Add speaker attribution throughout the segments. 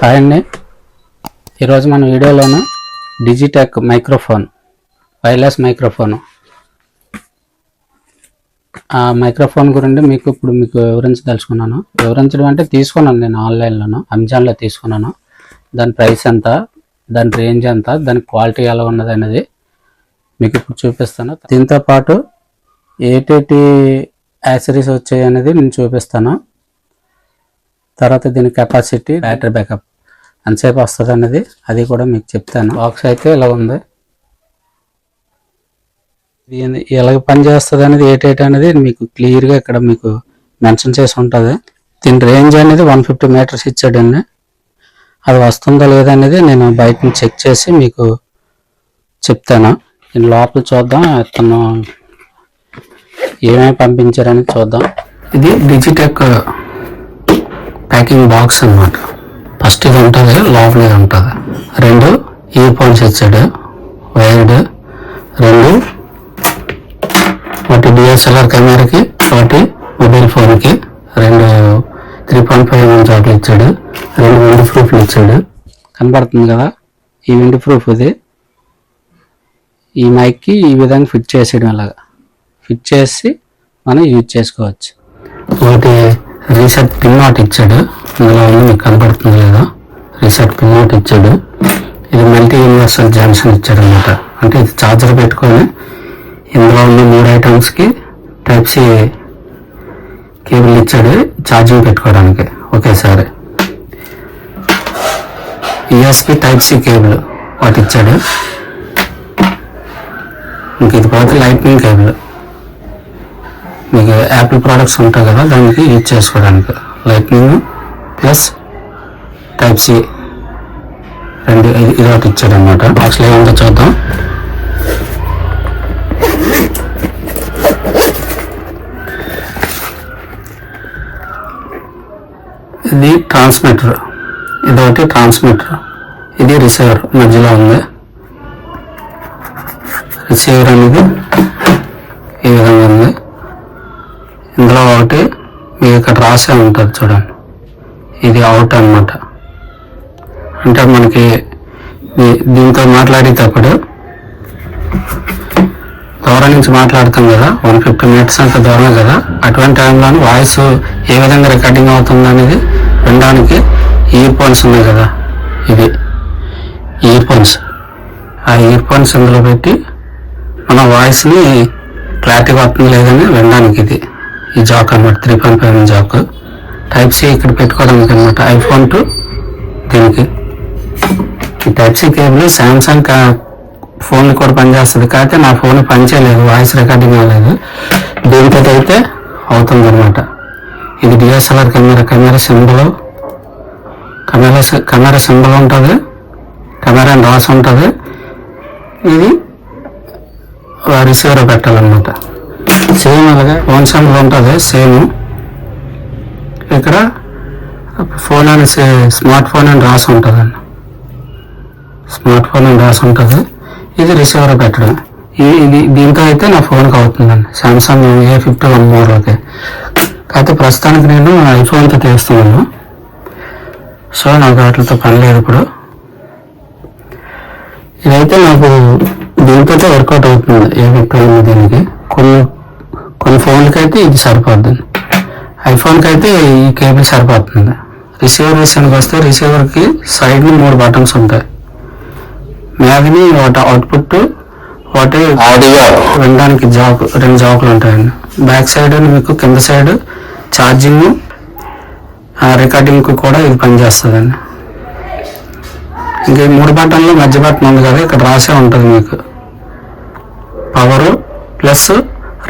Speaker 1: Hi అండి. ఈరోజు మన వీడియోలోను డిజిటెక్ మైక్రోఫోన్ వైర్లెస్ మైక్రోఫోన్. ఆ మైక్రోఫోన్ గురించి మీకు ఇప్పుడు మీకు వివరించదలుచుకున్నాను. వివరించడం అంటే తీసుకున్నాను నేను ఆన్లైన్లోను అమెజాన్లో తీసుకున్నాను. దాని ప్రైస్ ఎంత దాని రేంజ్ ఎంత దాని క్వాలిటీ ఎలా ఉన్నది అనేది మీకు ఇప్పుడు చూపిస్తాను. దీంతో పాటు ఏటేటి యాక్సరీస్ వచ్చాయి అనేది నేను చూపిస్తాను. తర్వాత దీని కెపాసిటీ బ్యాటరీ బ్యాకప్. ఎంతసేపు వస్తుంది అన్నది అది కూడా మీకు చెప్తాను. బాక్స్ అయితే ఇలా ఉంది. ఇది ఎలాగ పనిచేస్తుంది అనేది ఏటేట అనేది మీకు క్లియర్గా ఇక్కడ మీకు మెన్షన్ చేసి ఉంటుంది. దీని రేంజ్ అనేది వన్ ఫిఫ్టీ మీటర్స్ ఇచ్చాడండి. అది వస్తుందా లేదా అనేది నేను బయట చెక్ చేసి మీకు చెప్తాను. దీని లోపల చూద్దాం తను ఏమేమి పంపించారని చూద్దాం. ఇది డిజిటెక్ ప్యాకింగ్ బాక్స్ అన్నమాట. ఫస్ట్ ఇది ఉంటుంది లోపల ఇది ఉంటుంది. రెండు ఇయర్ ఫోన్స్ ఇచ్చాడు. వైర్డ్. రెండు ఒకటి డిఎస్ఎల్ఆర్ కెమెరాకి ఒకటి మొబైల్ ఫోన్కి. రెండు త్రీ పాయింట్ ఫైవ్ ఎంఎం జాబ్లు ఇచ్చాడు. రెండు విండ్ ప్రూఫ్లు ఇచ్చాడు. కనబడుతుంది కదా? ఈ విండ్ ప్రూఫ్ ఇది. ఈ మైక్కి ఈ విధంగా ఫిట్ చేసేయడం అలాగా ఫిట్ చేసి మనం యూజ్ చేసుకోవచ్చు. ఒకటి రీసెట్ పిన్ ఒకటి ఇచ్చాడు. ఇందులో ఉంది మీకు కనబడుతుంది లేదా? రీసెట్ పిన్ ఒకటి ఇచ్చాడు. ఇది మల్టీ యూనివర్సల్ జంక్షన్ ఇచ్చాడు అనమాట అంటే ఇది ఛార్జర్ పెట్టుకొని ఇందులో ఉన్న మూడు ఐటమ్స్కి టైప్ సి కేబుల్ ఇచ్చాడు. ఛార్జింగ్ పెట్టుకోవడానికి. ఒకేసారి యూఎస్పి టైప్ సి కేబుల్ ఒకటి ఇచ్చాడు. ఇంక ఇది పోతే లైట్నింగ్ కేబుల్. మీకు యాపిల్ ప్రోడక్ట్స్ ఉంటాయి కదా దానికి యూజ్ చేసుకోవడానికి. లైట్నింగ్ ప్లస్ టైప్ సి రెండు ఇది ఇది ఒకటి ఇచ్చాడు అనమాట బాక్స్లో ఏముందో చూద్దాం. ఇది ట్రాన్స్మిటర్ ఇది ఒకటి ట్రాన్స్మిటర్ ఇది రిసీవర్ మధ్యలో ఉంది. రిసీవర్ అనేది ఈ విధంగా ఉంది ఇందులో ఒకటి మీకు ఇక్కడ రాసే ఉంటుంది చూడండి. ఇది అవుట్ అన్నమాట. అంటే మనకి దీంతో మాట్లాడేటప్పుడు దూరం నుంచి మాట్లాడతాం కదా వన్ ఫిఫ్టీ మినిట్స్ అంత దూరమే కదా. అటువంటి టైంలో వాయిస్ ఏ విధంగా రికార్డింగ్ అవుతుంది అనేది వినడానికి ఇయర్ ఫోన్స్ ఉన్నాయి కదా. ఇది ఇయర్ ఫోన్స్ ఆ ఇయర్ ఫోన్స్ ఇందులో పెట్టి మన వాయిస్ని క్లారిటీగా వస్తుంది లేదని వినడానికి ఇది. ఈ జాక్ అనమాట three point five jack. Type C ఇక్కడ పెట్టుకోవడానికి అనమాట ఐఫోన్ టు దీనికి. ఈ టైప్ సి కేబుల్ శాంసంగ్ కా ఫోన్ కూడా పనిచేస్తుంది కాకపోతే నా ఫోన్ పనిచేయలేదు వాయిస్ రికార్డింగ్ అవ్వలేదు దీంతో అయితే అవుతుంది అనమాట ఇది DSLR camera camera symbol. Camera camera symbol ఉంటుంది కెమెరా రాసి ఉంటుంది. ఇది రిసీవర్ పెట్టాలన్నమాట. సేమ్ అలాగే ఫోన్ సెంటర్ ఉంటుంది సేమ్. ఇక్కడ ఫోన్ అని సే- స్మార్ట్ ఫోన్ అని రాసి ఉంటుందండి స్మార్ట్ ఫోన్ అని రాసి ఉంటుంది. ఇది రిసీవర్ పెట్టడం. ఇది ఇది దీంతో అయితే నా ఫోన్కి అవుతుందండి. సామ్సంగ్ ఏ ఫిఫ్టీ వన్ అయితే కాకపోతే ప్రస్తుతానికి నేను ఐఫోన్తో తీస్తున్నాను సో నాకు వాటితో పని లేదు ఇప్పుడు. ఇదైతే నాకు దీంతో వర్కౌట్ అవుతుంది ఏ ఫిఫ్టీ వన్ దీనికి. కొన్ని కొన్ని ఫోన్లకి అయితే ఇది సరిపోద్ది. ఐఫోన్కి అయితే ఈ కేబుల్ సరిపోతుంది. రిసీవర్ విషయానికి వస్తే రిసీవర్కి సైడ్ని మూడు బటన్స్ ఉంటాయి. మ్యాగ్ని ఒకటి అవుట్పుట్ ఒకటి ఆడియో వినడానికి జాక్ రెండు జాకులు ఉంటాయండి. బ్యాక్ సైడ్ మీకు కింద సైడ్ ఛార్జింగ్ రికార్డింగ్ కూడా ఇది పనిచేస్తుందండి. ఇంకా ఈ మూడు బటన్లు మధ్య బటన్ ఉంది కదా ఇక్కడ రాసే ఉంటుంది మీకు. పవర్ ప్లస్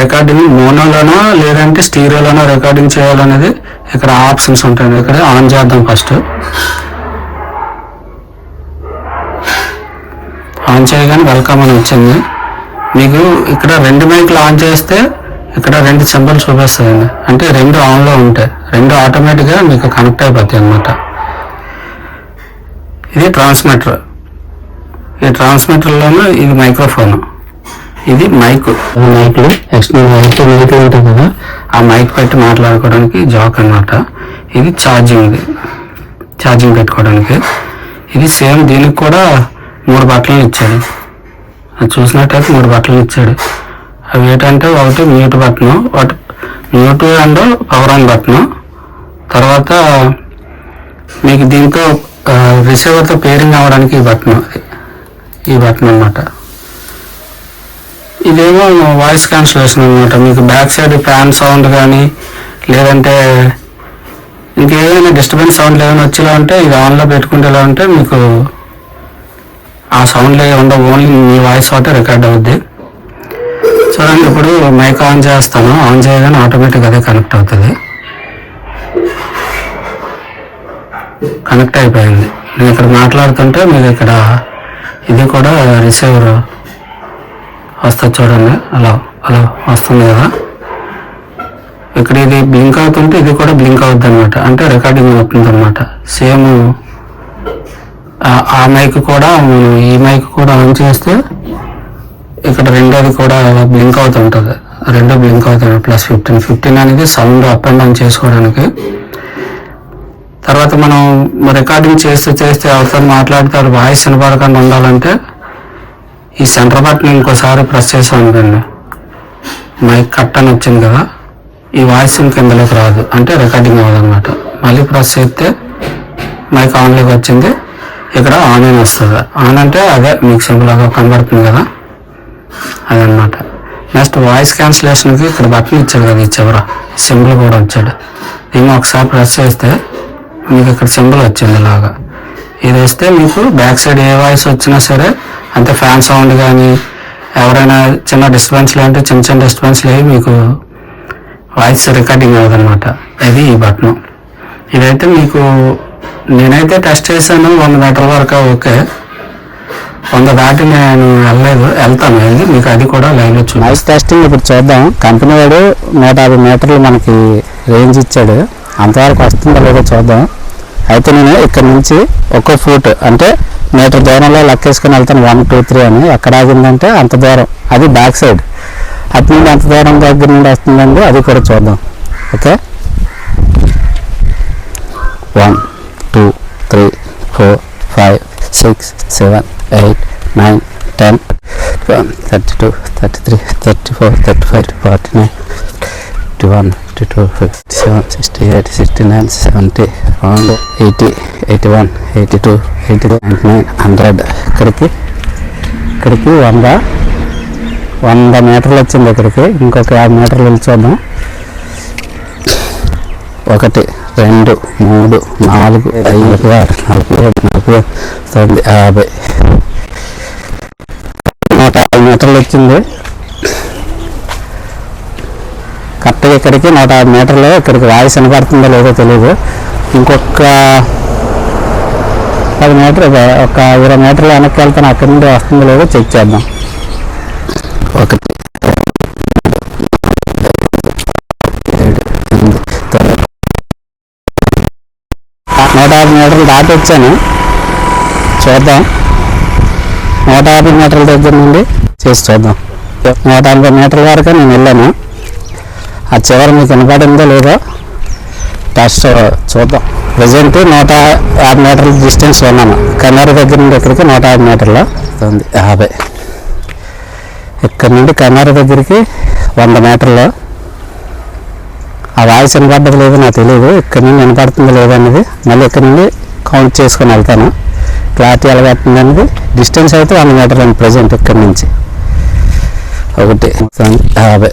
Speaker 1: రికార్డింగ్ మోనోలోనో లేదంటే స్టీరియోలోనా రికార్డింగ్ చేయాలనేది ఇక్కడ ఆప్షన్స్ ఉంటాయి. ఇక్కడ ఆన్ చేద్దాం ఫస్ట్ ఆన్ చేయగానే వెల్కమ్ అని వచ్చింది. మీకు ఇక్కడ రెండు మైక్లు ఆన్ చేస్తే ఇక్కడ రెండు సింబల్స్ చూపిస్తాయండి. అంటే రెండు ఆన్లో ఉంటాయి. రెండు ఆటోమేటిక్గా మీకు కనెక్ట్ అయిపోతాయి అన్నమాట. ఇది ట్రాన్స్మిటర్ ఈ ట్రాన్స్మిటర్లోనూ ఇది మైక్రోఫోన్ ఇది మైక్ మైక్లు ఎక్స్టర్నల్ మైక్ మైక్ ఉంటుంది కదా? ఆ మైక్ పెట్టి మాట్లాడుకోవడానికి జాక్ అన్నమాట. ఇది ఛార్జింగ్
Speaker 2: ఛార్జింగ్ పెట్టుకోవడానికి. ఇది సేమ్ దీనికి కూడా మూడు బట్టలు ఇచ్చాడు. అది చూసినట్టయితే మూడు బట్టలు ఇచ్చాడు. అవి ఏంటంటే ఒకటి మ్యూట్ బటన్ ఒకటి mute and power on button తర్వాత మీకు దీంతో రిసీవర్తో పేరింగ్ అవ్వడానికి ఈ బటన్ ఈ బటన్ అన్నమాట. ఇదేమో వాయిస్ క్యాన్సిలేషన్ అనమాట మీకు బ్యాక్ సైడ్ ఫ్యాన్ సౌండ్ కానీ లేదంటే ఇంకేదైనా డిస్టర్బెన్స్ సౌండ్లు ఏమైనా వచ్చేలా ఉంటే ఇది ఆన్లో పెట్టుకుంటే ఎలా ఉంటే మీకు ఆ సౌండ్లు ఉండవు ఓన్లీ మీ వాయిస్ ఒకటే రికార్డ్ అవుద్ది. చూడండి ఇప్పుడు మైక్ ఆన్ చేస్తాను. ఆన్ చేయగానే ఆటోమేటిక్ అదే కనెక్ట్ అవుతుంది. కనెక్ట్ అయిపోయింది. నేను ఇక్కడ మాట్లాడుతుంటే మీకు ఇక్కడ ఇది కూడా రిసీవర్ వస్తుంది చూడండి. అలా అలా వస్తుంది కదా? ఇక్కడ ఇది బ్లింక్ అవుతుంటే ఇది కూడా బ్లింక్ అవుతుంది అనమాట అంటే రికార్డింగ్ అవుతుంది అనమాట సేమ్ ఆ మైక్ కూడా మనం ఈ మైక్ కూడా ఆన్ చేస్తే ఇక్కడ రెండోది కూడా బ్లింక్ అవుతుంటుంది. రెండో బ్లింక్ అవుతుంది ప్లస్ ఫిఫ్టీన్ ఫిఫ్టీన్ అనేది సౌండ్ అప్ అండ్ డౌన్ చేసుకోవడానికి. తర్వాత మనం రికార్డింగ్ చేస్తూ చేస్తే అవతల మాట్లాడితే వాయిస్ వినపడకుండా ఉండాలంటే ఈ సెంటర్ బటన్ ఇంకోసారి ప్రెస్ చేసాం అనుకోండి. మైక్ కట్ అని వచ్చింది కదా ఈ వాయిస్ కిందలోకి రాదు. అంటే రికార్డింగ్ అవ్వదన్నమాట. మళ్ళీ ప్రెస్ చేస్తే మైక్ ఆన్లోకి వచ్చింది. ఇక్కడ ఆన్ అని వస్తుంది. ఆన్ అంటే అదే మీకు సింపుల్ కనబడుతుంది కదా అదనమాట నెక్స్ట్ వాయిస్ క్యాన్సిలేషన్కి ఇక్కడ బటన్ ఇచ్చాడు కదా ఈ చివర. సింబల్ కూడా వచ్చాడు. దీన్ని ఒకసారి ప్రెస్ చేస్తే మీకు ఇక్కడ సింబల్ వచ్చింది ఇలాగా. ఇది వేస్తే మీకు బ్యాక్ సైడ్ ఏ వాయిస్ వచ్చినా సరే అంటే ఫ్యాన్ సౌండ్ కానీ ఎవరైనా చిన్న డిస్టర్బెన్స్ అంటే చిన్న చిన్న డిస్టర్బెన్స్ లేవి మీకు వాయిస్ రికార్డింగ్ అవ్వదన్నమాట. ఇది ఈ బటన్. ఇదైతే మీకు నేనైతే టెస్ట్ చేశాను వంద మీటర్ల వరకు ఓకే. వంద దాటి నేను వెళ్ళలేదు వెళ్తాను. వెళ్ళి మీకు అది కూడా లైన్ చూడాలి
Speaker 1: నాయిస్ టెస్టింగ్ ఇప్పుడు చూద్దాం. కంపెనీ వాడు నూట యాభై మీటర్లు మనకి రేంజ్ ఇచ్చాడు. అంతవరకు వస్తుందో లేదో చూద్దాం. అయితే నేను ఇక్కడ నుంచి ఒక ఫూట్ అంటే మీటర్ దూరంలో లెక్కేసుకుని వెళ్తాను వన్ టూ త్రీ అని. ఎక్కడ ఆగిందంటే అంత దూరం. అది బ్యాక్ సైడ్ అటు నుండి ఎంత దూరం దగ్గర నుండి వస్తుందండి అది కూడా చూద్దాం. Okay? One two three four five six seven eight nine ten thirty two thirty three thirty four thirty five forty nine fifty one fifty two fifty seven sixty eight sixty nine seventy round eighty eighty one eighty two eighty ninety nine hundred ఇక్కడికి ఇక్కడికి వంద. వంద మీటర్లు వచ్చింది ఇక్కడికి. ఇంకొక యాభై మీటర్లు వెళ్ళి ఒకటి రెండు మూడు నాలుగు ఐదు ఆరు నలభై ఏడు నలభై ఏడు తొమ్మిది యాభై. నూట యాభై మీటర్లు వచ్చింది. కరెక్ట్గా ఇక్కడికి నూట యాభై మీటర్లు ఇక్కడికి వాయిస్ వినపడుతుందో లేదో తెలియదు ఇంకొక పది మీటర్ ఒక ఇరవై మీటర్లు వెనక్కి వెళ్తాను అక్కడి నుండి వస్తుందో లేదో చెక్ చేద్దాం. నూట యాభై మీటర్లు దాటి వచ్చాను. చూద్దాం. నూట యాభై మీటర్ల దగ్గర నుండి చేసి చూద్దాం. నూట యాభై మీటర్ల వరకు నేను వెళ్ళాను. ఆ చివరి మీకు వినపడిందో లేదో టెస్ట్ చూద్దాం. ప్రజెంట్ నూట యాభై మీటర్ల డిస్టెన్స్ ఉన్నాను. కన్నూరు దగ్గర నుండి ఇక్కడికి నూట యాభై మీటర్ల ఉంది. యాభై. ఇక్కడ నుండి కన్నూరు దగ్గరికి వంద మీటర్లు. ఆ వాయిస్ వినపడ్డది లేదో నాకు తెలియదు ఇక్కడ నుండి వినపడుతుందో లేదో అనేది మళ్ళీ ఇక్కడ నుండి కౌంట్ చేసుకొని వెళ్తాను. క్లారిటీ ఎలా పడుతుంది అనేది డిస్టెన్స్ అయితే వంద మీటర్లు అండి ప్రజెంట్ ఇక్కడ నుంచి. ఒకటి యాభై.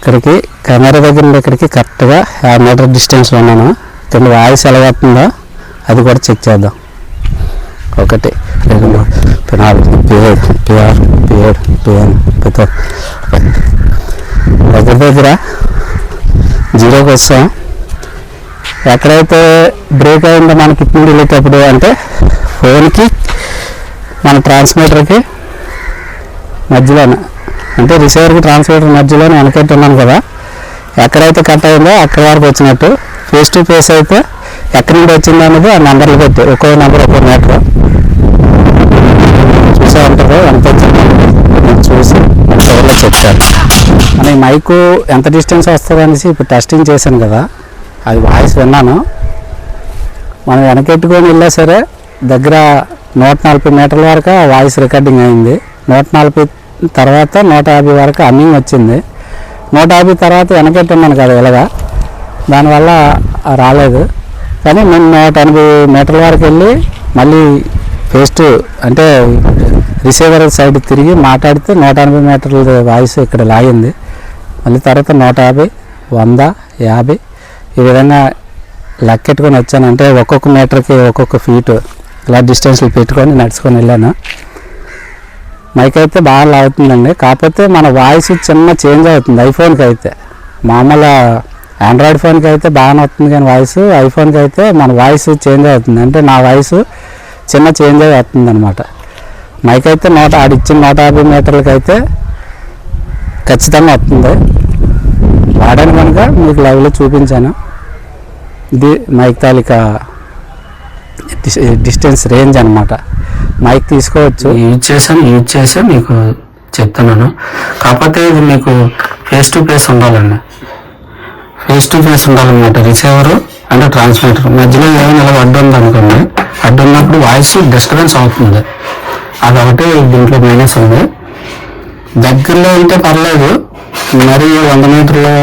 Speaker 1: ఇక్కడికి కెమెరా దగ్గర నుండి ఇక్కడికి కరెక్ట్గా యాభై మీటర్ డిస్టెన్స్లో ఉన్నాను. ఇక్కడ వాయిస్ ఎలా వస్తుందో అది కూడా చెక్ చేద్దాం. ఒకటి రెండు మూడు నాలుగు ముప్పై ఏడు ముప్పై ఏడు దగ్గర దగ్గర జీరోకి వస్తాం. ఎక్కడైతే బ్రేక్ అయిందో మనకి ఇప్పుడు వెళ్ళేటప్పుడు అంటే ఫోన్కి మన ట్రాన్స్మిటర్కి మధ్యలోనే. అంటే రిసీవర్కి ట్రాన్స్మిటర్ మధ్యలోనే వెనకెట్టున్నాను కదా. ఎక్కడైతే కట్ అయిందో అక్కడ వరకు వచ్చినట్టు. ఫేస్ టు ఫేస్ అయితే ఎక్కడి నుండి వచ్చింది అనేది ఆ నెంబర్లు పెట్టి ఒక్కో నెంబర్ ఒక్కో మీటర్ చూసే ఉంటారు ఎంత వచ్చిందో చూసి ఎవరిలో చెప్తారు మన ఈ మైకు ఎంత డిస్టెన్స్ వస్తుంది అనేసి ఇప్పుడు టెస్టింగ్ చేశాను కదా. అది వాయిస్ విన్నాను. మనం వెనకెట్టుకొని వెళ్ళా సరే దగ్గర నూట నలభై మీటర్ల వరకు వాయిస్ రికార్డింగ్ అయింది. నూట నలభై తర్వాత నూట యాభై వరకు అమ్మింగ్ వచ్చింది. నూట యాభై తర్వాత వెనకెట్టున్నాను కదా ఇలాగా. దానివల్ల రాలేదు. కానీ మేము నూట ఎనభై మీటర్ల వరకు వెళ్ళి మళ్ళీ ఫేస్ టు అంటే రిసీవర్ సైడ్ తిరిగి మాట్లాడితే నూట ఎనభై మీటర్ల వాయిస్ ఇక్కడ లాగింది. మళ్ళీ తర్వాత నూట యాభై వంద యాభై ఈ విధంగా లెక్కెట్టుకొని వచ్చాను. అంటే ఒక్కొక్క మీటర్కి ఒక్కొక్క ఫీటు. ఇలా డిస్టెన్స్లు పెట్టుకొని నడుచుకొని వెళ్ళాను. మైక్ అయితే బాగా లాగుతుందండి. కాకపోతే మన వాయిస్ చిన్న చేంజ్ అవుతుంది. ఐఫోన్కి అయితే. మామూలు ఆండ్రాయిడ్ ఫోన్కి అయితే బాగానే వస్తుంది కానీ వాయిస్ ఐఫోన్కి అయితే మన వాయిస్ చేంజ్ అవుతుంది. అంటే నా వాయిస్ చిన్న చేంజ్ అయి వస్తుంది అనమాట మైక్ అయితే నూట ఆడిచ్చిన నూట యాభై మీటర్లకి అయితే ఖచ్చితంగా వస్తుంది. వాడాను కనుక మీకు లైవ్లో చూపించాను. ఇది మైక్ తాలికా డిస్టెన్స్ రేంజ్ అనమాట మైక్ తీసుకోవచ్చు.
Speaker 2: యూజ్ చేసాను యూజ్ చేసే మీకు చెప్తున్నాను. కాకపోతే ఇది మీకు ఫేస్ టు ఫేస్ ఉండాలండి. ఫేస్ టు ఫేస్ ఉండాలన్నమాట. రిసీవర్ అంటే ట్రాన్స్మిటర్. మధ్యలో ఏమైనా ఇలా అడ్డు ఉంది అనుకోండి అడ్డు ఉన్నప్పుడు వాయిస్ డిస్టర్బెన్స్ అవుతుంది. అదొకటి దీంట్లో మైనస్ ఉంది. దగ్గరలో ఉంటే పర్లేదు మరి వంద మీటర్లు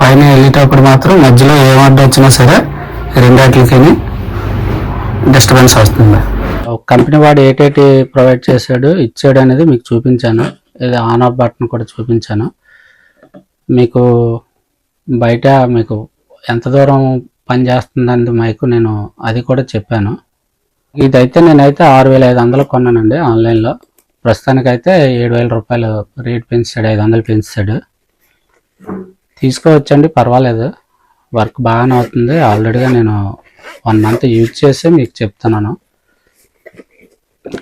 Speaker 2: పైన వెళ్ళేటప్పుడు మాత్రం మధ్యలో ఏం అడ్డు వచ్చినా సరే రెండాటికి డిస్టర్బెన్స్ వస్తుంది.
Speaker 1: కంపెనీ వాడు ఏటేటి ప్రొవైడ్ చేశాడు ఇచ్చాడు అనేది మీకు చూపించాను. ఇది ఆన్ ఆఫ్ బటన్ కూడా చూపించాను. మీకు బయట మీకు ఎంత దూరం పని చేస్తుందని మైకు నేను అది కూడా చెప్పాను. ఇదైతే నేనైతే ఆరు వేల ఐదు వందలు కొన్నానండి ఆన్లైన్లో. ప్రస్తుతానికైతే ఏడు వేల రూపాయలు రేట్ పెంచాడు ఐదు వందలు పెంచాడు. తీసుకోవచ్చండి పర్వాలేదు. వర్క్ బాగానే అవుతుంది. ఆల్రెడీగా నేను వన్ మంత్ యూజ్ చేసి మీకు చెప్తున్నాను.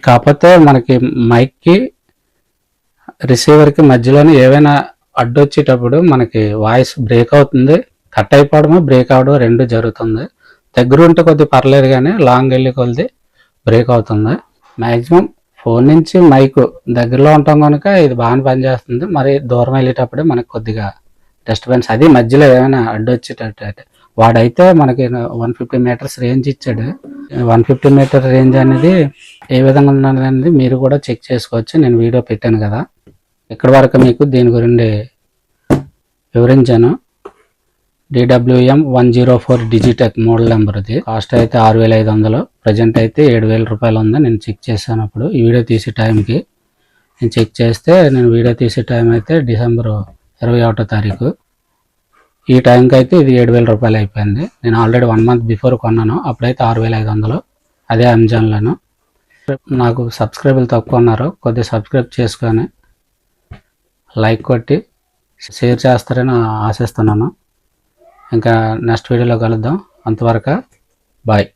Speaker 1: కాకపోతే మనకి మైక్కి రిసీవర్కి మధ్యలోనే ఏవైనా అడ్డు వచ్చేటప్పుడు మనకి వాయిస్ బ్రేక్ అవుతుంది కట్ అయిపోవడము బ్రేక్ అవడం రెండు జరుగుతుంది. దగ్గర ఉంటే కొద్దిగా పర్లేదు కానీ లాంగ్ వెళ్ళి కొద్ది బ్రేక్ అవుతుంది. మ్యాక్సిమం ఫోన్ నుంచి మైక్ దగ్గరలో ఉంటాం కనుక ఇది బాగానే పనిచేస్తుంది. మరి దూరం వెళ్ళేటప్పుడే మనకి కొద్దిగా డిస్టర్బెన్స్ అది మధ్యలో ఏమైనా అడ్డు వచ్చేటట్టు అయితే వాడైతే మనకి వన్ ఫిఫ్టీ మీటర్స్ రేంజ్ ఇచ్చాడు. వన్ ఫిఫ్టీ మీటర్ రేంజ్ అనేది ఏ విధంగా ఉన్నది అనేది మీరు కూడా చెక్ చేసుకోవచ్చు. నేను వీడియో పెట్టాను కదా. ఇక్కడ వరకు మీకు దీని గురించి వివరించాను. D W M one zero four Digitek model number ఇది కాస్ట్ అయితే ఆరు వేల ఐదు వందలు. ప్రజెంట్ అయితే ఏడు వేల రూపాయలు ఉంది. నేను చెక్ చేశాను అప్పుడు. ఈ వీడియో తీసే టైంకి నేను చెక్ చేస్తే నేను వీడియో తీసే టైం అయితే డిసెంబర్ ఇరవై ఒకటో తారీఖు. ఈ టైంకి అయితే ఇది ఏడు వేల రూపాయలు అయిపోయింది. నేను ఆల్రెడీ వన్ మంత్ బిఫోర్ కొన్నాను. అప్పుడైతే ఆరు వేల ఐదు వందలు. అదే అమెజాన్లోను నాకు సబ్స్క్రైబర్లు తక్కువ ఉన్నారు. కొద్దిగా సబ్స్క్రైబ్ చేసుకొని లైక్ కొట్టి షేర్ చేస్తారని ఆశిస్తున్నాను. ఇంకా నెక్స్ట్ వీడియోలో కలుద్దాం. అంతవరకు బాయ్